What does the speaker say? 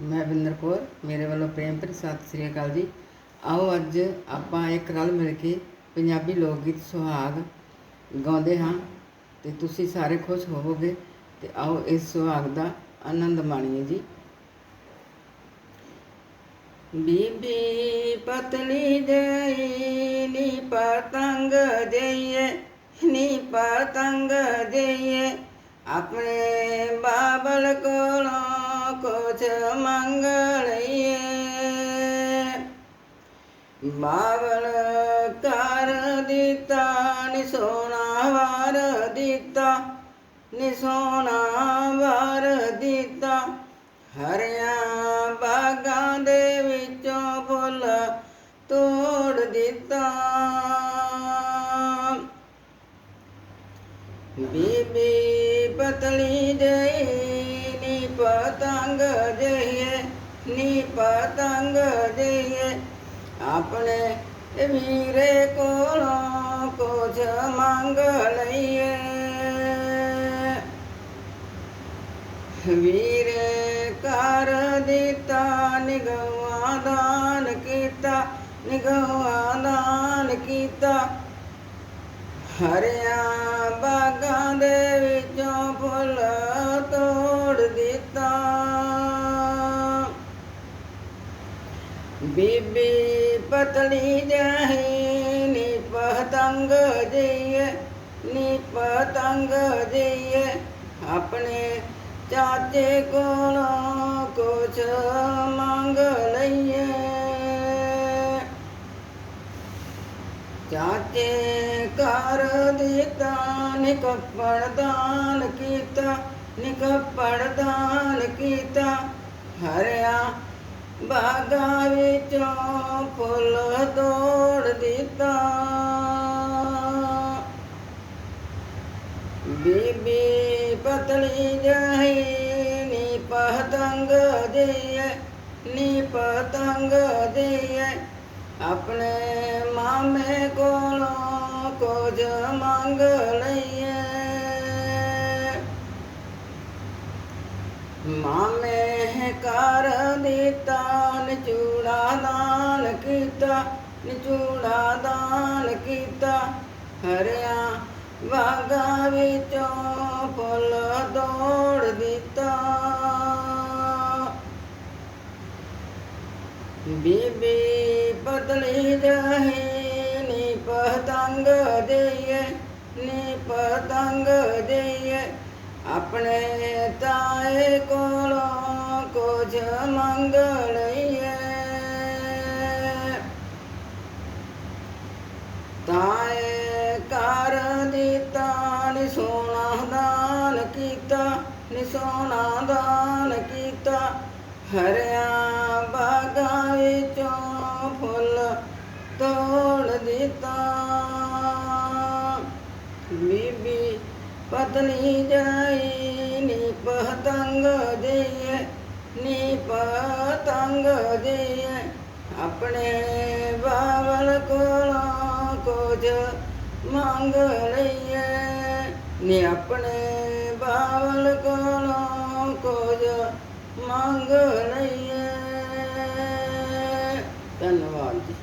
ਮੈਂ ਵਿੰਦਰ ਕੌਰ ਮੇਰੇ ਵੱਲੋਂ ਪ੍ਰੇਮ ਭਰੀ ਸਤਿ ਸ੍ਰੀ ਅਕਾਲ ਜੀ ਆਓ ਅੱਜ ਆਪਾਂ ਇੱਕ ਰਲ ਮਿਲ ਕੇ ਪੰਜਾਬੀ ਲੋਕ ਗੀਤ ਸੁਹਾਗ ਗਾਉਂਦੇ ਹਾਂ ਤੇ ਤੁਸੀਂ ਸਾਰੇ ਖੁਸ਼ ਹੋਵੋਗੇ ਤੇ ਆਓ ਇਸ ਸੁਹਾਗ ਦਾ ਆਨੰਦ ਮਾਣੀਏ ਜੀ ਬੀਬੀ ਪਤਲੀ ਜਈ ਨੀ ਪਤੰਗ ਜਈਏ ਨੀ ਪਤੰਗ ਜਈਏ ਆਪਣੇ ਬਾਬਲ ਕੋਲੋਂ ਕੁਛ ਮੰਗ ਲਈਏ ਬਾਬਲ ਕਰ ਦਿੱਤਾ ਨੀ ਸੋਨਾ ਵਾਰ ਦਿੱਤਾ ਨੀ ਸੋਨਾ ਵਾਰ ਦਿੱਤਾ ਹਰਿਆਂ ਬਾਗਾਂ ਦੇ ਵਿੱਚੋਂ ਫੁੱਲ ਤੋੜ ਦਿੱਤਾ ਬੀਬੀ ਪਤਲੀ ਪਤੰਗ ਜਈਏ। ਆਪਣੇ ਵੀਰੇ ਕੋਲੋਂ ਕੁਝ ਮੰਗ ਲਈਏ। ਵੀਰੇ ਕਰ ਦਿੱਤਾ ਨਿਗਵਾ ਦਾਨ ਕੀਤਾ ਨਿਗਵਾ ਦਾਨ ਕੀਤਾ। ਹਰਿਆ ਬਾਗਾਂ ਦੇ ਵਿੱਚੋਂ ਫੁੱਲ बीबी पतली जाही नी पतंग जइए नी पतंग जइए अपने चाचे को कुछ मांग लइए चाचे कर दिता निकपड़ दान किता निकपड़ दान किता। हरिया बागा फुल दौड़ दिता। बीबी पतली जही पतंग दिए नी पतंग दिए अपने मामे को कुछ मंग ली देता निचूड़ा दान कीता निचूड़ा दान कीता हरिया बागा विचों फुल दौड़ दिता बीबी पतली रहे नी पतंग दे नी पतंग दे अपने ताए कोलों ਕੁਝ ਮੰਗ ਲਈਏ ਤਾਏ ਕਰ ਦਿੱਤਾ ਨੀ ਸੋਨਾ ਦਾਨ ਕੀਤਾ, ਨੀ ਸੋਨਾ ਦਾਨ ਕੀਤਾ। ਹਰਿਆ ਬਾਗਾਂ ਵਿੱਚੋਂ ਫੁੱਲ ਤੋੜ ਦਿੱਤਾ। ਬੀਬੀ ਪਤਨੀ ਜਾਈ ਨੀ ਪਤੰਗ ਜਈਏ ਨੀ ਪਤੰਗ ਜਈਏ ਆਪਣੇ ਬਾਵਲ ਕੋਲੋਂ ਕੁਝ ਮੰਗ ਲਈਏ ਨੀ ਆਪਣੇ ਬਾਵਲ ਕੋਲੋਂ ਕੁਝ ਮੰਗ ਲਈਏ ਧੰਨਵਾਦ ਜੀ।